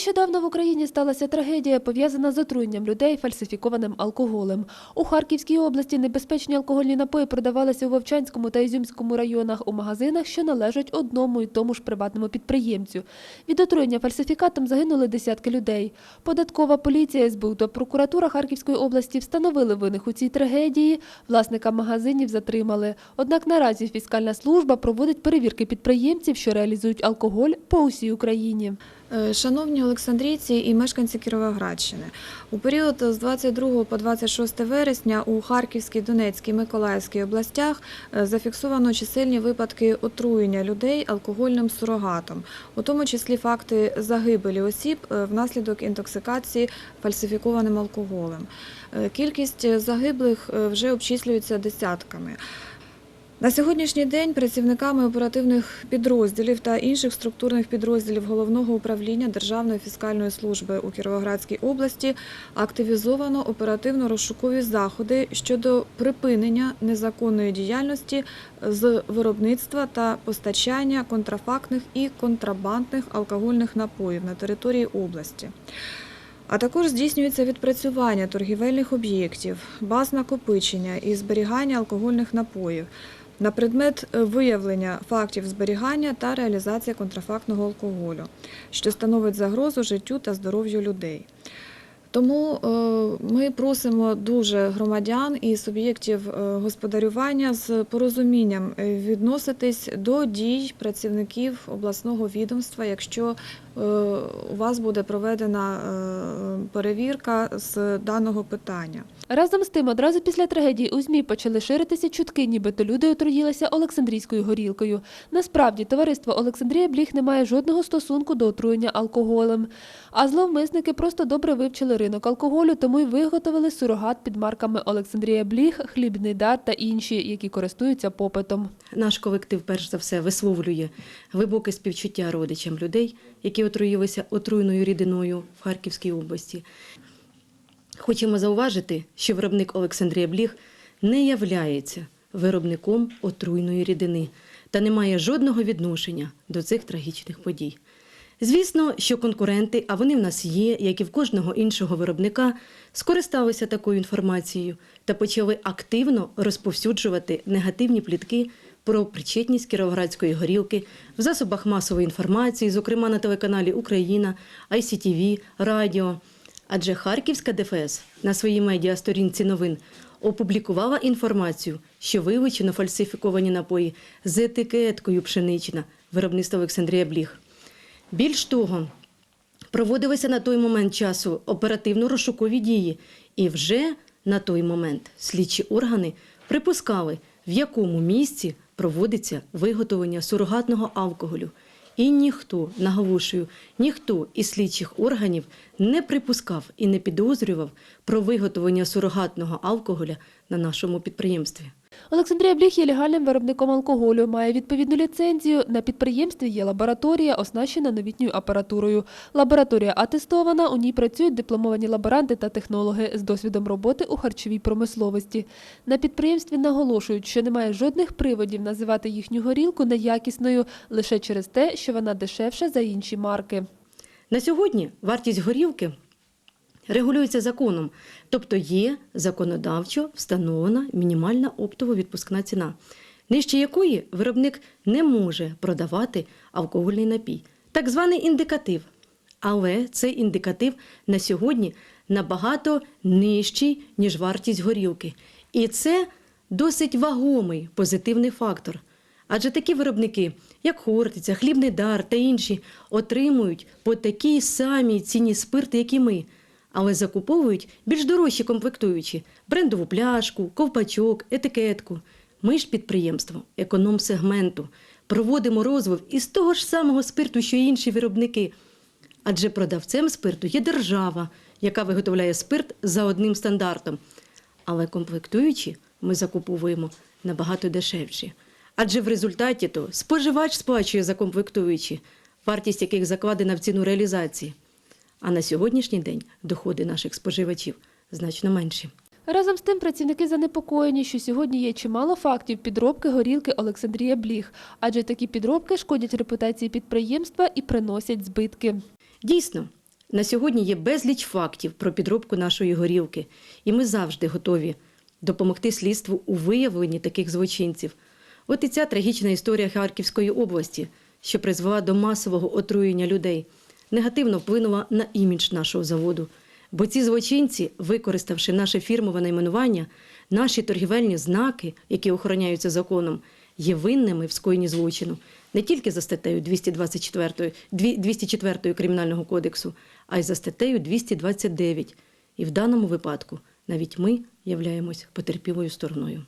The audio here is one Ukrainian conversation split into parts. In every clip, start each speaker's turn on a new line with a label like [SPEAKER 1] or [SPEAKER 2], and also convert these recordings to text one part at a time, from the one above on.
[SPEAKER 1] Нещодавно в Україні сталася трагедія, пов'язана з отруєнням людей фальсифікованим алкоголем. У Харківській області небезпечні алкогольні напої продавалися у Вовчанському та Ізюмському районах у магазинах, що належать одному і тому ж приватному підприємцю. Від отруєння фальсифікатом загинули десятки людей. Податкова поліція, СБУ та прокуратура Харківської області встановили винних у цій трагедії. Власника магазинів затримали. Однак наразі фіскальна служба проводить перевірки підприємців, що реалізують алкоголь по усій Україні.
[SPEAKER 2] Е, Шановні Олександрійці і мешканці Кіровоградщини, у період з 22 по 26 вересня у Харківській, Донецькій, Миколаївській областях е, зафіксовано чисельні випадки отруєння людей алкогольним сурогатом, у тому числі факти загибелі осіб е, внаслідок інтоксикації фальсифікованим алкоголем. Кількість загиблих вже обчислюється десятками. На сьогоднішній день працівниками оперативних підрозділів та інших структурних підрозділів Головного управління Державної фіскальної служби у Кіровоградській області активізовано оперативно-розшукові заходи щодо припинення незаконної діяльності з виробництва та постачання контрафактних і контрабандних алкогольних напоїв на території області. А також здійснюється відпрацювання торгівельних об'єктів, баз накопичення і зберігання алкогольних напоїв на предмет е, виявлення фактів зберігання та реалізації контрафактного алкоголю, що становить загрозу життю та здоров'ю людей. Тому е, ми просимо дуже громадян і суб'єктів е, господарювання з порозумінням відноситись до дій працівників обласного відомства, якщо у вас буде проведена е, перевірка з даного питання.
[SPEAKER 1] Разом з тим, одразу після трагедії у ЗМІ почали ширитися чутки, нібито люди отруїлися Олександрійською горілкою. Насправді, товариство Олександрія Бліх не має жодного стосунку до отруєння алкоголем. А зловмисники просто добре вивчили ринок алкоголю, тому й виготовили сурогат під марками Олександрія Бліх, Хлібний дар та інші, які користуються попитом.
[SPEAKER 3] Наш колектив, перш за все, висловлює глибоке співчуття родичам людей, які отруїлися отруйною рідиною в Харківській області. Хочемо зауважити, що виробник Олександрія Бліх не являється виробником отруйної рідини та не має жодного відношення до цих трагічних подій. Звісно, що конкуренти, а вони в нас є, як і в кожного іншого виробника, скористалися такою інформацією та почали активно розповсюджувати негативні плітки про причетність кіровоградської горілки в засобах масової інформації, зокрема на телеканалі Україна, ICTV, Радіо. Адже Харківська ДФС на своїй медіа-сторінці новин опублікувала інформацію, що вилучено фальсифіковані напої з етикеткою пшенична виробництва Олександрія Бліх. Більш того, проводилися на той момент часу оперативно-розшукові дії, і вже на той момент слідчі органи припускали, в якому місці проводиться виготовлення сурогатного алкоголю. І ніхто, наголошую, ніхто із слідчих органів не припускав і не підозрював про виготовлення сурогатного алкоголя на нашому підприємстві.
[SPEAKER 1] Олександрія Бліх є легальним виробником алкоголю, має відповідну ліцензію. На підприємстві є лабораторія, оснащена новітньою апаратурою. Лабораторія атестована, у ній працюють дипломовані лаборанти та технологи з досвідом роботи у харчовій промисловості. На підприємстві наголошують, що немає жодних приводів називати їхню горілку неякісною лише через те, що вона дешевша за інші марки.
[SPEAKER 3] На сьогодні вартість горілки регулюється законом, тобто є законодавчо встановлена мінімальна оптово відпускна ціна, нижче якої виробник не може продавати алкогольний напій, так званий індикатив. Але цей індикатив на сьогодні набагато нижчий, ніж вартість горілки. І це досить вагомий позитивний фактор. Адже такі виробники, як Хортиця, Хлібний дар та інші, отримують по такій самій ціні спирт, як і ми, але закуповують більш дорожчі комплектуючі брендову пляшку, ковпачок, етикетку. Ми ж підприємство економ-сегменту проводимо розвив із того ж самого спирту, що й інші виробники. Адже продавцем спирту є держава, яка виготовляє спирт за одним стандартом. Але комплектуючі ми закуповуємо набагато дешевші. Адже в результаті то споживач сплачує за комплектуючі, вартість яких закладена в ціну реалізації. А на сьогоднішній день доходи наших споживачів значно менші.
[SPEAKER 1] Разом з тим працівники занепокоєні, що сьогодні є чимало фактів підробки горілки Олександрія Бліх, адже такі підробки шкодять репутації підприємства і приносять збитки.
[SPEAKER 3] Дійсно, На сьогодні є безліч фактів про підробку нашої горілки, і ми завжди готові допомогти слідству у виявленні таких злочинців. От і ця трагічна історія Харківської області, що призвела до масового отруєння людей, негативно вплинула на імідж нашого заводу. Бо ці злочинці, використавши наше фірмове найменування, наші торгівельні знаки, які охороняються законом, є винними в скоєнні злочину не тільки за статтею 224, 204 Кримінального кодексу, а й за статтею 229. І в даному випадку навіть ми являємось потерпілою стороною.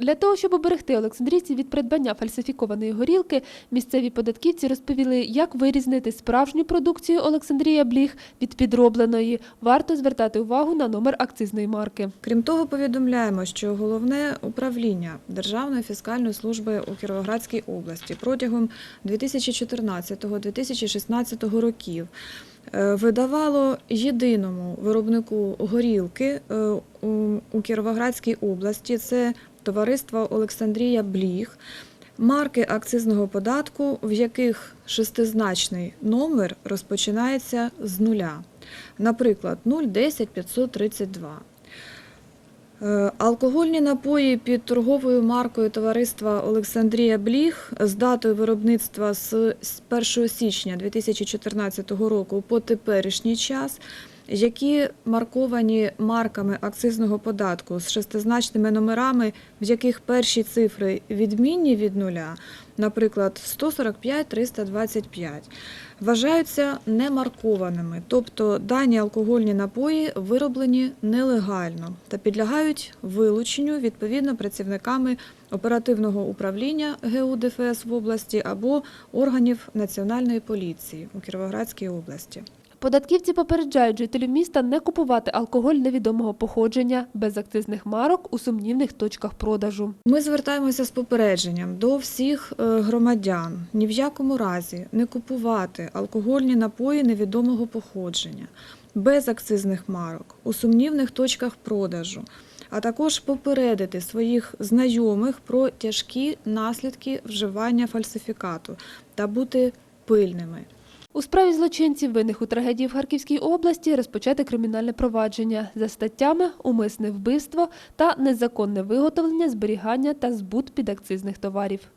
[SPEAKER 1] Для того, щоб оберегти олександрійців від придбання фальсифікованої горілки, місцеві податківці розповіли, як вирізнити справжню продукцію Олександрія Бліг від підробленої. Варто звертати увагу на номер акцизної марки.
[SPEAKER 2] Крім того, повідомляємо, що головне управління Державної фіскальної служби у Кіровоградській області протягом 2014-2016 років е, видавало єдиному виробнику горілки е, у- Кіровоградській області. Це товариство Олександрія Бліг. Марки акцизного податку, в яких шестизначний номер розпочинається з нуля. Наприклад, 010 532. Е, Алкогольні напої під торговою маркою товариства Олександрія Бліг з датою виробництва з 1 січня 2014 року по теперішній час, які марковані марками акцизного податку з шестизначними номерами, в яких перші цифри відмінні від нуля, наприклад, 145-325, вважаються немаркованими, тобто дані алкогольні напої вироблені нелегально та підлягають вилученню відповідно працівниками оперативного управління ГУ ДФС в області або органів Національної поліції у Кіровоградській області.
[SPEAKER 1] Податківці попереджають жителів міста не купувати алкоголь невідомого походження без акцизних марок у сумнівних точках продажу.
[SPEAKER 2] Ми звертаємося з попередженням до всіх е, громадян ні в якому разі не купувати алкогольні напої невідомого походження без акцизних марок у сумнівних точках продажу, а також попередити своїх знайомих про тяжкі наслідки вживання фальсифікату та бути пильними.
[SPEAKER 1] У справі злочинців, винних у трагедії в Харківській області, розпочати кримінальне провадження за статтями умисне вбивство та незаконне виготовлення, зберігання та збут підакцизних товарів.